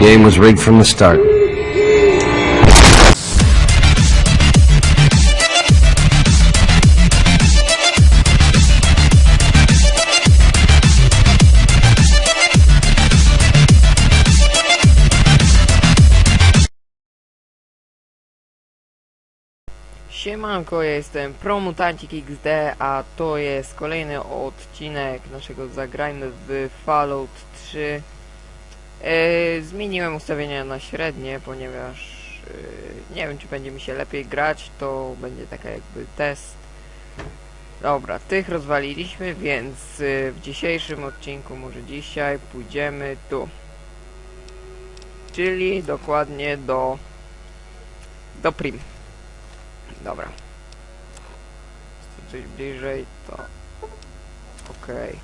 Game was rigged from the start. Siemanko, jestem Promutancik XD, a to jest kolejny odcinek naszego Zagrajmy w Fallout 3. E, zmieniłem ustawienia na średnie, ponieważ e, nie wiem czy będzie mi się lepiej grać, to będzie taka jakby test. Dobra, tych rozwaliliśmy, więc e, w dzisiejszym odcinku, może dzisiaj, pójdziemy tu. Czyli dokładnie do... do Prim. Dobra. Coś bliżej, to... Okej.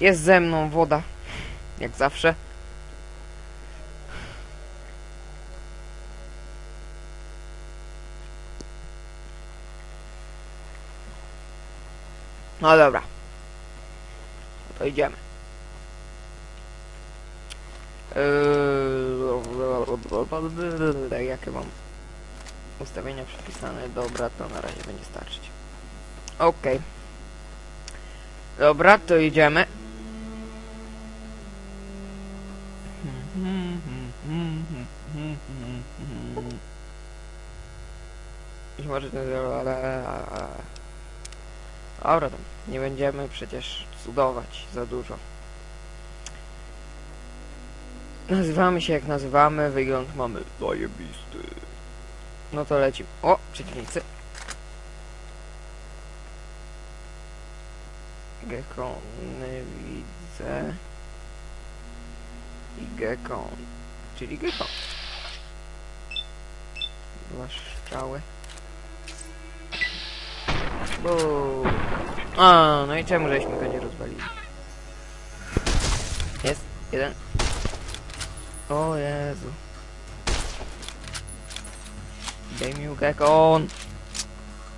Jest ze mną woda. Jak zawsze. No dobra. To idziemy. Eee, jakie mam ustawienia przypisane, dobra, to na razie będzie starczyć. Okej. Dobra, to idziemy. I może to... Dobra, tam nie będziemy przecież cudować za dużo. Nazywamy się jak nazywamy, wygląd mamy zajebisty. No to lecimy. O, przeciwnicy. Gekony widzę. I gekon. Czyli gekon. Dwa strzały. Buu. A, no i czemu żeśmy go nie rozwalili? Jest, jeden. O Jezu. Daj mi gekon!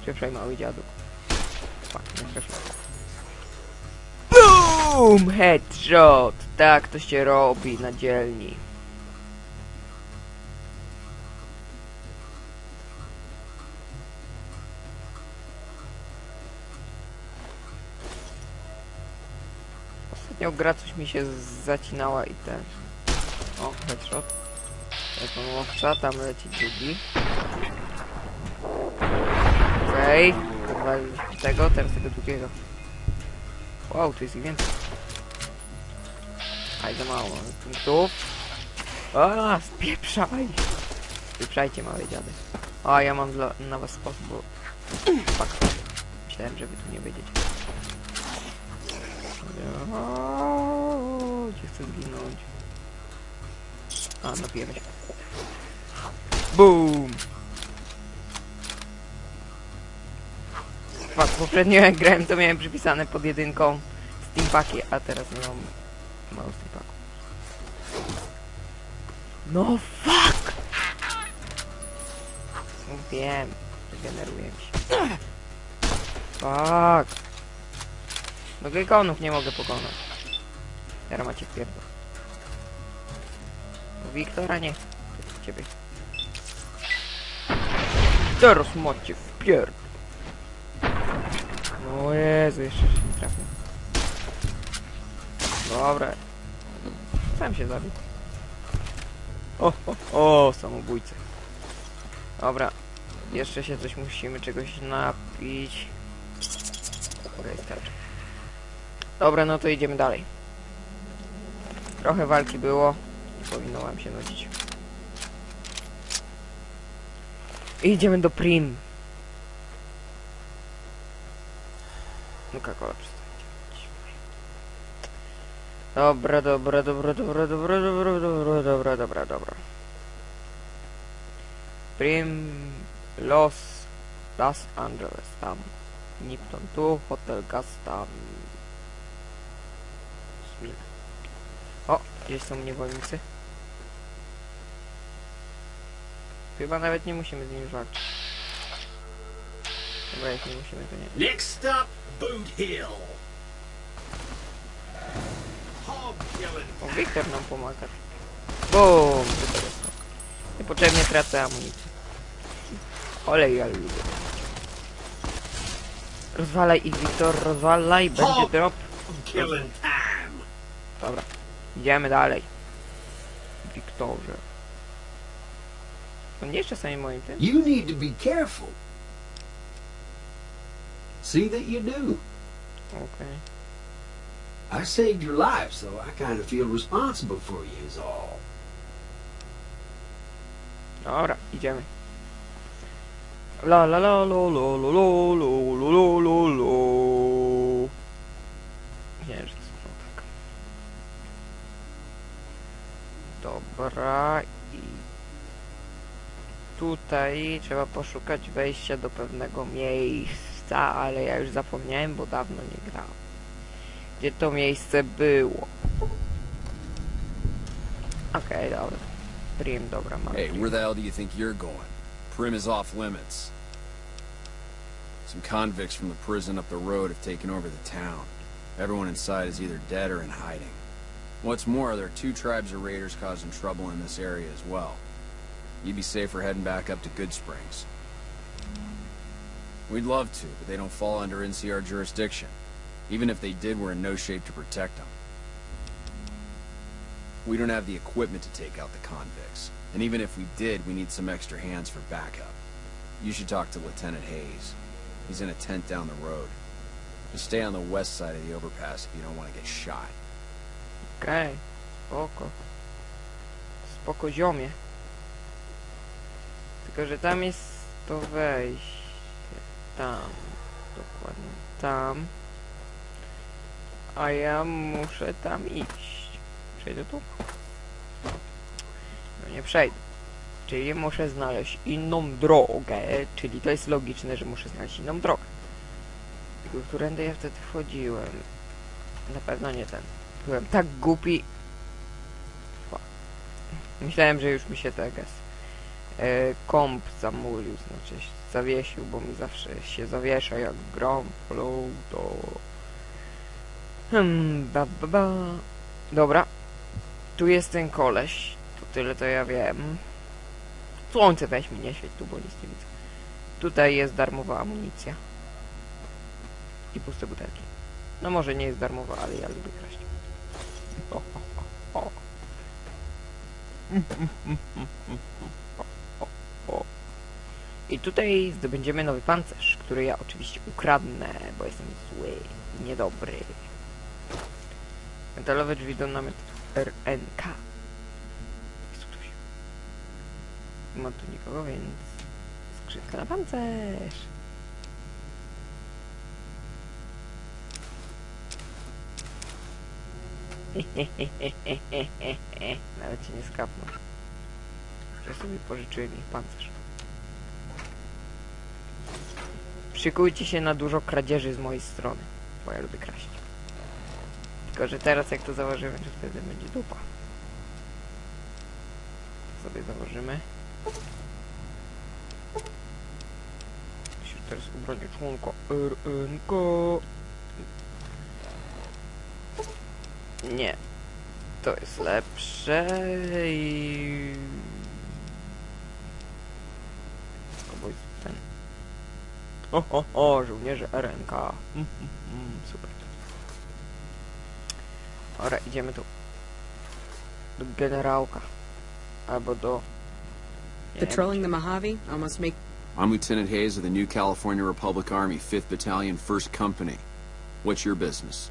Przyprzej mały dziadu. BOOM! Headshot! Tak to się robi na dzielni. Ostatnio gra coś mi się zacinała i ten... O, headshot. Jak mam łowca, tam leci drugi. Okej, okay. tego, teraz tego drugiego. Wow, tu jest ich więcej. Aj, za mało punktów. A, spieprzaj! Spieprzajcie, małe dziady. A, ja mam dla, na was sposób, bo... Fuck. Myślałem, że wy tu nie będziecie. O, Gdzie chcę zginąć? A, napijemy się. Boom! Fuck, poprzednio jak grałem to miałem przypisane pod jedynką Steampaki, a teraz mam Steampaku. No fuck! No Wiem, degeneruje mi się. Fuck! No gekonów nie mogę pokonać. Teraz macie pierdol. No Wiktora nie. Ciebie. Teraz macie w pierd. O Jezu, jeszcze się nie trafił. Dobra. Sam się zabił. O, o, o, samobójcy. Dobra. Jeszcze się coś musimy czegoś napić. Dobra, no to idziemy dalej. Trochę walki było. Nie powinno wam się nudzić. Idziemy do Prim. Nuka-Cola przestańcie. Dobra, dobra, dobra, dobra, dobra, dobra, dobra, dobra, dobra, dobra. Prim Los Los Angeles tam. Nipton tu, Hotel Gas tam. O, gdzieś są niewolnicy. Chyba nawet nie musimy z nimi walczyć. Dobra, musimy, to nie. Next up, Boot Hill. O, Wiktor nam pomaga. Bum! Niepotrzebnie tracę amunicję. Olej, ja lubię. Rozwalaj ich, Wiktor, rozwalaj, będzie drop. Dobra, idziemy dalej. Wiktorze. On nie jest czasami moim tym? You need to be careful. See that you do. Okej. I saved your life, so I kind of feel responsible for you, is all. Dobra, idziemy. La la la lo lo lo lo lo lo lo lo lo to są tak. Dobra i tutaj trzeba poszukać wejścia do pewnego miejsca, ale ja już zapomniałem, bo dawno nie grałem. Gdzie to miejsce było? Okej, dobra. Prim, dobra, mam. Hey, where the hell do you think you're going? Prim is off limits. Some convicts from the prison up the road have taken over the town. Everyone inside is either dead or in hiding. What's more, there are two tribes of raiders causing trouble in this area as well. You'd be safer heading back up to Good Springs. We'd love to, but they don't fall under NCR jurisdiction. Even if they did, we're in no shape to protect them. We don't have the equipment to take out the convicts. And even if we did, we need some extra hands for backup. You should talk to Lieutenant Hayes. He's in a tent down the road. Just stay on the west side of the overpass if you don't want to get shot. Okay. spoko. Spoko ziomie. Tylko, że tam jest to wejście. Tam. Dokładnie tam. A ja muszę tam iść. Przejdę tu? No nie przejdę. Czyli muszę znaleźć inną drogę. Czyli to jest logiczne, że muszę znaleźć inną drogę. Tylko którędy ja wtedy wchodziłem? Na pewno nie ten. Byłem tak głupi. Myślałem, że już mi się tak jest. E, komp zamulił, znaczy zawiesił, bo mi zawsze się zawiesza jak gram w. Hmm, ba, ba, ba. Dobra. Tu jest ten koleś. To tyle to ja wiem. Słońce weź mi, nie świeć tu, bo nic nie widzę. Tutaj jest darmowa amunicja. I puste butelki. No może nie jest darmowa, ale ja lubię kraść. O, o, o, o. I tutaj zdobędziemy nowy pancerz, który ja oczywiście ukradnę, bo jestem zły niedobry. Metalowe drzwi do namiotu RNK. Jest ktoś. Nie ma tu nikogo, więc skrzynka na pancerz. Nawet się nie skapnął. Że sobie pożyczyłem ich pancerz. Szykujcie się na dużo kradzieży z mojej strony, bo ja lubię kraść. Tylko, że teraz jak to założymy, to wtedy będzie dupa. To sobie założymy. Się teraz ubronię członka RNK. Nie. To jest lepsze i... Ten... O, o, o, żołnierze RNK. Mm, mm, mm, super. Dobra, idziemy tu. Do generałka. Albo do... nie wiem, Patrolling the Mojave almost make I'm Lieutenant Hayes of the New California Republic Army, 5th Battalion, 1st Company. What's your business?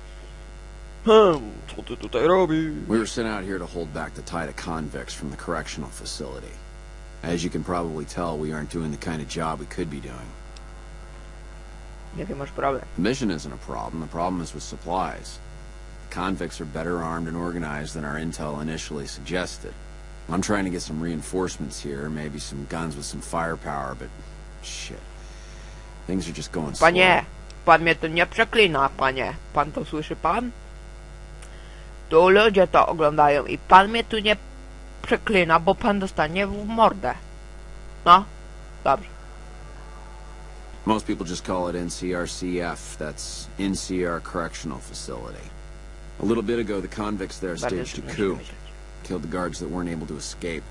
Hmm, co ty tutaj robisz? We were sent out here to hold back the tide of convicts from the correctional facility. As you can probably tell, we aren't doing the kind of job we could be doing. Jaki masz problem? The mission isn't a problem, the problem is with supplies. Convicts are better armed and organized than our intel initially suggested. I'm trying to get some reinforcements here, maybe some guns with some firepower, but shit. Things are just going slow. Pan mnie tu nie przeklina, panie. Pan to słyszy pan? Tu ludzie to oglądają i pan mnie tu nie przeklina, bo pan dostanie w mordę. No, dobrze. Most people just call it NCRCF. That's NCR Correctional Facility. A little bit ago, the convicts there staged a coup, killed the guards that weren't able to escape,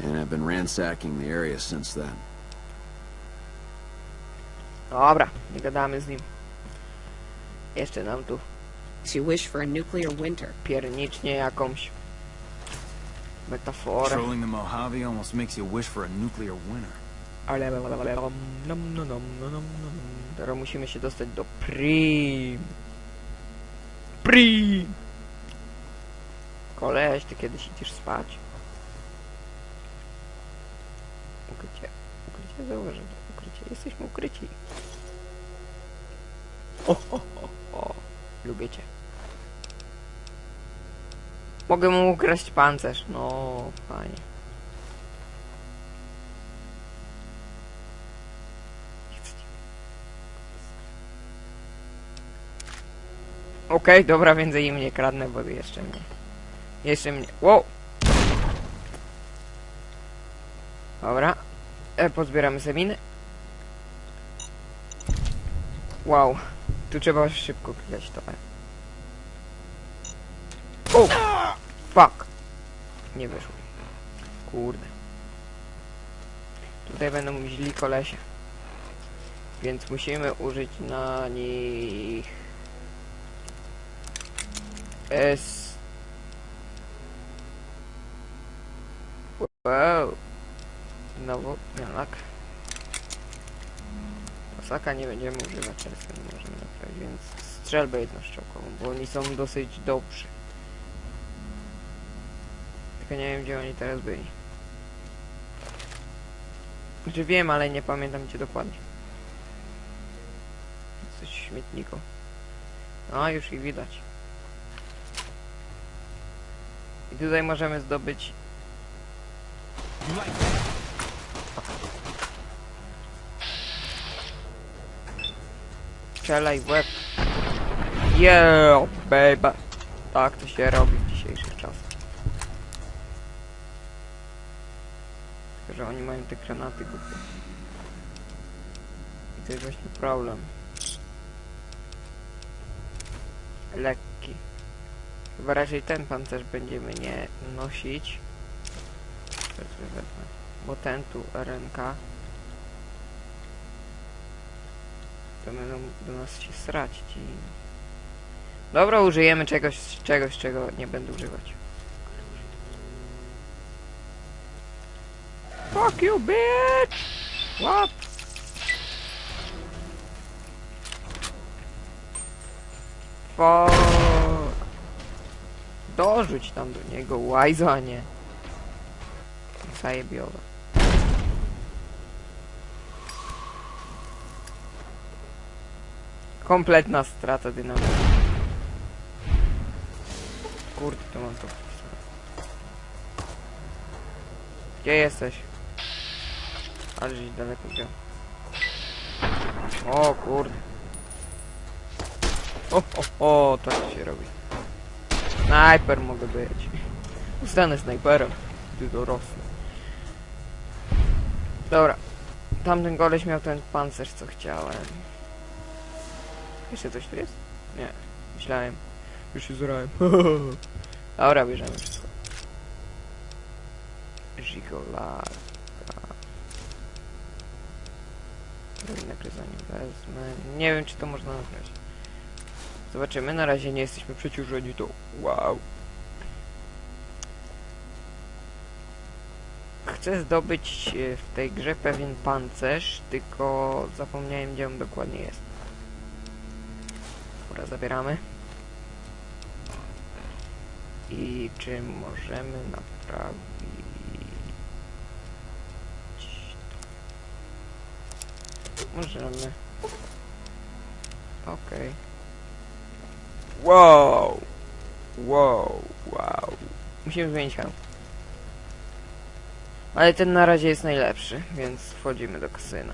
and have been ransacking the area since then. Dobra, neka damy z nim. Este nam tu. To wish for a nuclear winter. Piernicznie jakomś metafora. Trolling the Mojave almost makes you wish for a nuclear winter. Ale, Prim! Koleś, ty kiedyś idziesz spać? Ukrycie, ukrycie, zauważyłem. Ukrycie, jesteśmy ukryci. O, o, o, o. Lubię cię. Mogę mu ukraść pancerz. No, fajnie. Nie chcę cię. Okej, dobra, więcej im nie kradnę, bo jeszcze mnie. Jeszcze mnie. Wow! Dobra. E, pozbieramy seminy. Wow. Tu trzeba szybko klikać to. E. O! Fuck! Nie wyszło. Kurde. Tutaj będą źli kolesie. Więc musimy użyć na nich... S... Wow. Znowu mianak. Pasaka nie będziemy używać, ale nie możemy naprawić, więc strzelbę jednoszczałkową, bo oni są dosyć dobrzy. Tylko nie wiem, gdzie oni teraz byli. Znaczy wiem, ale nie pamiętam gdzie dokładnie. Coś w śmietniku. A, już ich widać. I tutaj możemy zdobyć... Strzelaj w łeb. Yeah, baby. Tak to się robi w dzisiejszych czasach. Tylko, że oni mają te granaty głupie. I to jest właśnie problem. Lekki. Chyba raczej ten pancerz będziemy nie nosić. Bo ten tu RNK. To będą do nas się srać ci. Dobra, użyjemy czegoś, czegoś, czego nie będę używać. Fuck you, bitch! What? Fuck. Dorzuć tam do niego łajzo, a nie. Zajebiowe. Kompletna strata dynamiki. Kurde, to mam to. Gdzie jesteś? Ale żeś daleko wziął. O kurde. O, o, o, tak się robi. Snajper mogę być. Zostanę snajperem, gdy dorosnę. Dobra. Tamten koleś miał ten pancerz, co chciałem. Jeszcze coś tu jest? Nie. Myślałem. Już się zrałem. Dobra, bierzemy wszystko. Żigolarka. Nagryzanie wezmę. Nie wiem, czy to można nagrać. Zobaczymy. Na razie nie jesteśmy przeciążeni, to wow. Chcę zdobyć e, w tej grze pewien pancerz, tylko zapomniałem, gdzie on dokładnie jest. Dobra, zabieramy. I czy możemy naprawić... Możemy. Okej. Wow! Wow, wow. Musimy zmienić hełm. Ale ten na razie jest najlepszy, więc wchodzimy do kasyna.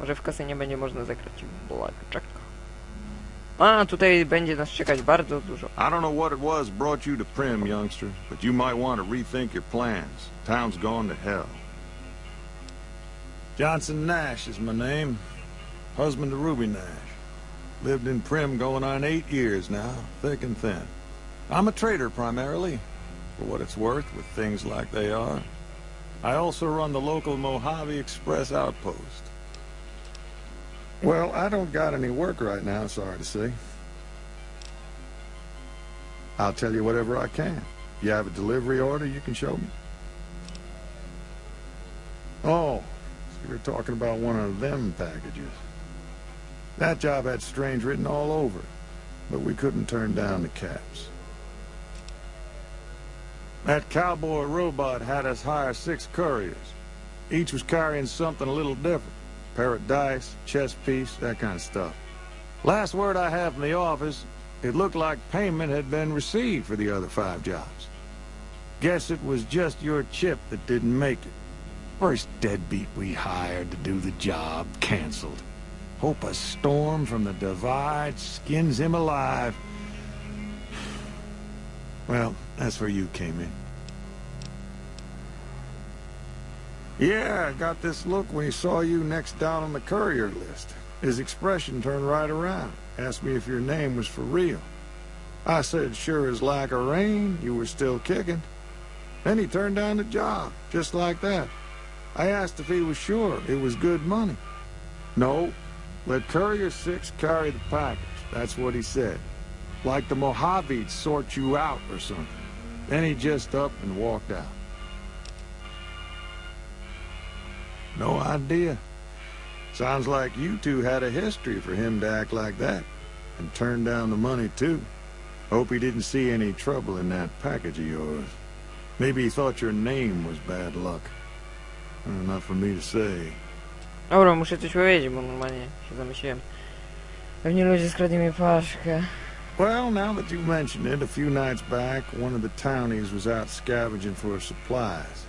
Może w kasynie będzie można zagrać blackjacka. A, tutaj będzie nas czekać bardzo dużo. I don't know what it was brought you to Prim, youngster, but you might want to rethink your plans. Town's gone to hell. Johnson Nash is my name. Husband to Ruby Nash. Lived in Prim going on eight years now, thick and thin. I'm a trader primarily, for what it's worth with things like they are. I also run the local Mojave Express outpost. Well, I don't got any work right now, sorry to say. I'll tell you whatever I can. You have a delivery order you can show me? Oh, so you're talking about one of them packages. That job had strange written all over but we couldn't turn down the caps. That cowboy robot had us hire six couriers. Each was carrying something a little different. Pair of dice, chess piece, that kind of stuff. Last word I have from the office, it looked like payment had been received for the other five jobs. Guess it was just your chip that didn't make it. First deadbeat we hired to do the job canceled. Hope a storm from the divide skins him alive. Well, that's where you came in. Yeah, I got this look when he saw you next down on the courier list. His expression turned right around. Asked me if your name was for real. I said, sure as like a rain, you were still kicking. Then he turned down the job, just like that. I asked if he was sure it was good money. No, let Courier 6 carry the package. That's what he said. Like the Mojave'd sort you out or something. Then he just up and walked out. No idea. Sounds like you two had a history for him to act like that. And turn down the money, too. Hope he didn't see any trouble in that package of yours. Maybe he thought your name was bad luck. Not for me to say. Dobra, muszę coś powiedzieć, bo normalnie się zamyśliłem. Pewnie ludzie skradli mi paszkę. Well, now that you mention it, a few nights back, one of the townies was out scavenging for supplies.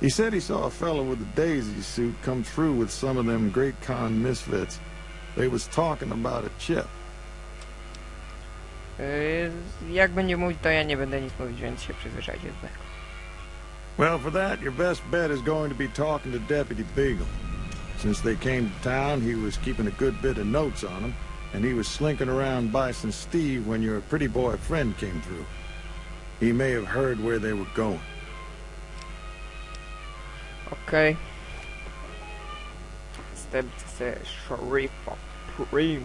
He said he saw a fellow with a daisy suit come through with some of them Great Con misfits. They was talking about a chip. Jak będzie mówić, to ja nie będę nic mówić, więc się przyzwyczajcie do tego. Well, for that, your best bet is going to be talking to Deputy Beagle. Since they came to town, he was keeping a good bit of notes on them, and he was slinking around Bison Steve when your pretty boy friend came through. He may have heard where they were going. Sherifa Prim.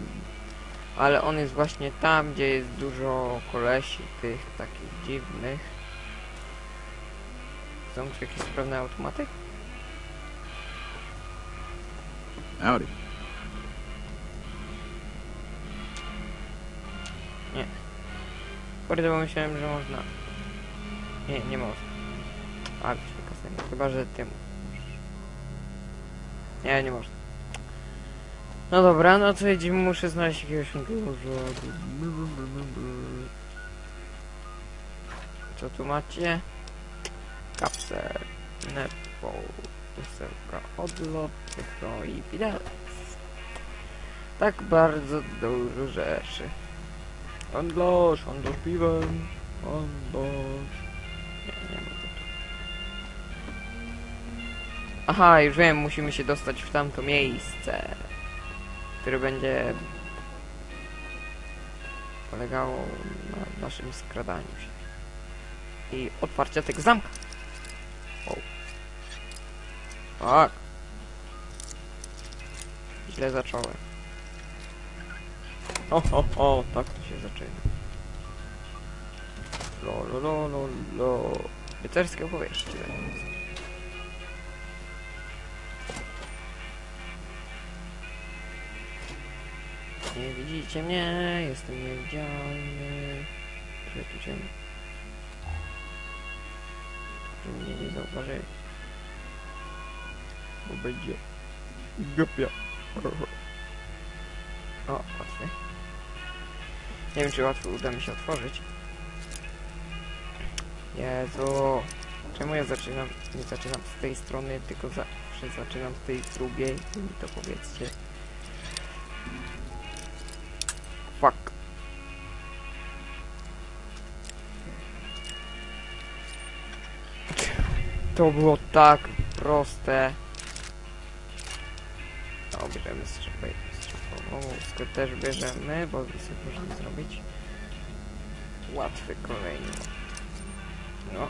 Ale on jest właśnie tam, gdzie jest dużo kolesi tych takich dziwnych. Są jakieś sprawne automaty? Howdy. Kurde, bo myślałem, że można. Nie, nie można. A, kasę. Chyba, że tym. Nie, nie można. No dobra, no to jedziemy, muszę znaleźć jakiegoś. Co tu macie? Kapsel, nepo, wysełka, odlot, no i widelec. Tak bardzo dużo rzeczy. Handlarz, handlarz piwem, handlarz... Nie, nie ma tu. Aha, już wiem, musimy się dostać w tamto miejsce, które będzie polegało na naszym skradaniu się. I otwarcia tego zamka. Tak. Źle zacząłem. O, o, o, tak to się zaczyna. Lo, lo, lo, lo, lo. Rycerskie opowieści. Nie widzicie mnie, jestem niewidzialny. Że tu cię... Że mnie nie zauważyli. Bo będzie... Głupio. O, właśnie. Nie wiem, czy łatwo uda mi się otworzyć. Jezu. Czemu ja zaczynam, nie zaczynam z tej strony, tylko zawsze zaczynam z tej drugiej? Mi to powiedzcie. Fuck. To było tak proste. Bierzemy strzałę. łuskę też bierzemy, bo sobie można zrobić. Łatwy kolejny. No,